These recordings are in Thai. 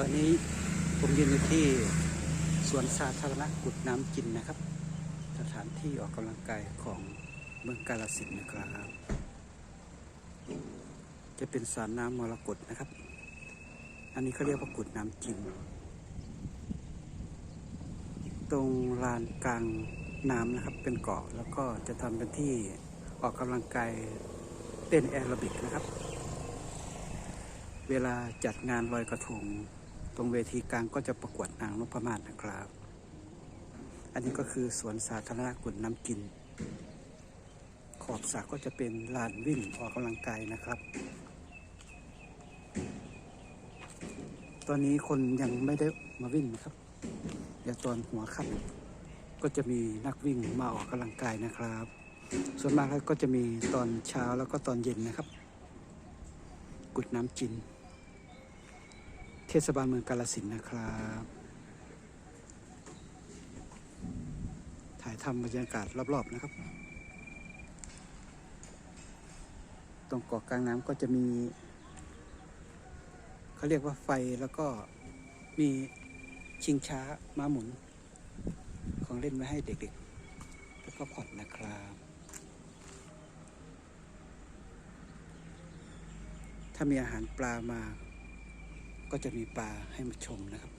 ตอนนี้ผมยืนอยู่ที่สวนสาธารณะกุดน้ำกินนะครับ สถานที่ออกกำลังกายของเมืองกาลสินนะครับ จะเป็นสรน้ำมรกตนะครับ อันนี้เขาเรียกว่ากุดน้ำจริงตรงลานกลางน้ำนะครับเป็นเกาะแล้วก็จะทำเป็นที่ออกกำลังกายเต้นแอโรบิกนะครับ เวลาจัดงานลอยกระทง ตรงเวทีกลางก็จะประกวดนางนพมาศนะครับ อันนี้ก็คือสวนสาธารณะกุดน้ำกิน ขอบสระก็จะเป็นลานวิ่งออกกำลังกายนะครับ ตอนนี้คนยังไม่ได้มาวิ่งนะครับเดี๋ยวตอนหัวค่ำก็จะมีนักวิ่งมาออกกำลังกายนะครับ ส่วนมากก็จะมีตอนเช้าแล้วก็ตอนเย็นนะครับ กุดน้ำจิน เทศบาลเมืองกาลสินนะครับ ถ่ายทำบรรยากาศรอบ ๆ นะครับ ตรงเกาะกลางน้ำก็จะมี เขาเรียกว่าไฟแล้วก็มีชิงช้าม้าหมุน ของเล่นไว้ให้เด็ก ๆ แล้วก็ผ่อนนะครับถ้ามีอาหารปลามา ก็จะมีปลาให้มาชมนะครับ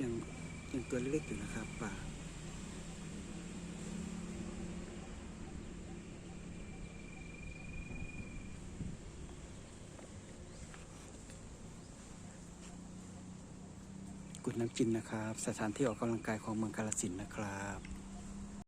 ยังยังตัวเล็กๆอยู่นะครับปลากุดน้ำจินนะครับ สถานที่ออกกำลังกายของเมืองกาลสินนะครับ